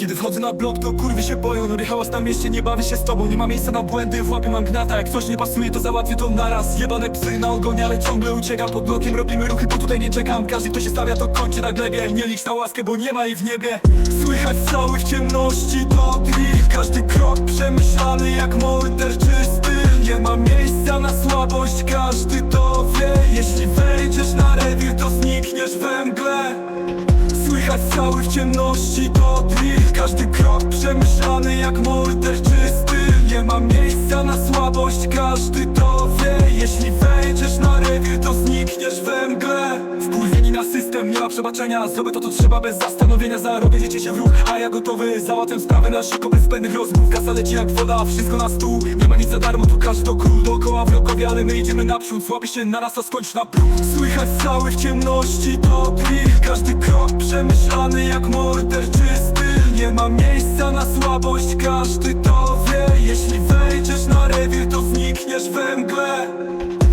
Kiedy wchodzę na blok, to kurwy się boją. Robię hałas na mieście, nie bawię się z tobą. Nie ma miejsca na błędy, w łapie mam gnata. Jak coś nie pasuje, to załatwię to naraz. Jebane psy na ogonie, ale ciągle uciekam Pod blokiem. Robimy ruchy, bo tutaj nie czekam. Każdy, kto się stawia, to kończy na glebie. Nie licz na łaskę, bo nie ma jej w niebie. Słychać cały w ciemności, to drill Każdy krok przemyślany jak morderczysty Nie ma miejsca na słabość, każdy cały w ciemności to drill. Każdy krok przemyślany jak morderczysty Nie ma miejsca na słabość, każdy to wie. Jeśli wejdziesz na rewir, to znikniesz we mgle. Wpływieni na system, nie ma przebaczenia. Zrobię to, co trzeba bez zastanowienia. Zarobię, dziecię się w ruch, a ja gotowy. Załatwiam sprawę na szybko, bez zbędnych rozmów. Kasa leci jak woda, wszystko na stół. Nie ma nic za darmo, tu każdy to król Dookoła wrogowie, ale my idziemy naprzód. Słabi się na nas, to skończ na próg. Słychać cały w ciemności to drill. Każdy krok przemyślany jak morderczysty Nie ma miejsca na słabość, każdy to wie. Jeśli wejdziesz na rewir, to znikniesz we mgle.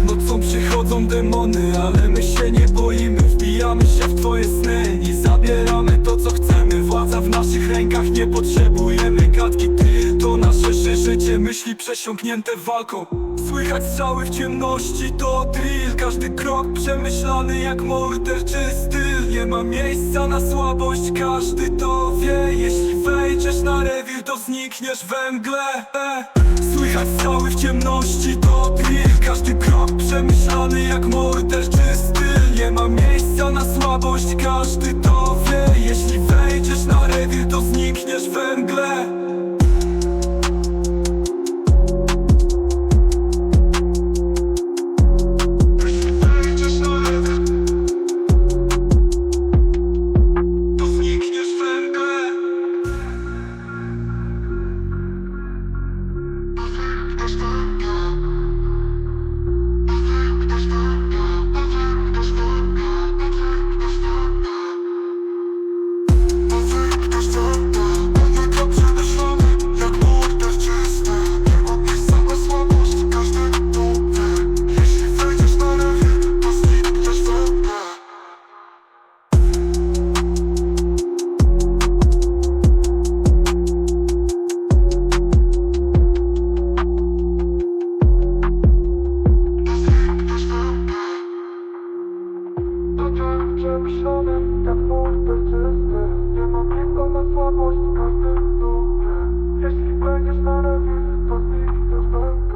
Nocą przychodzą demony, ale my się nie boimy. Wbijamy się w twoje sny i zabieramy to co chcemy. Władza w naszych rękach, nie potrzebujemy gadki. Ty to nasze ży- życie, myśli przesiąknięte walką. Słychać strzały w ciemności, to drill. Każdy krok przemyślany jak morderczysty ma miejsca na słabość, każdy to wie. Jeśli wejdziesz na rewir, to znikniesz we mgle. E. Słychać cały w ciemności, to drill. Każdy krok przemyślany jak morderczysty Nie ma miejsca na słabość, każdy to wie. Jeśli Przemyślony, jak morderczysty Nie ma miejsca na słabość, każdy wie Jeśli będziesz na rewir, to znikniesz węgę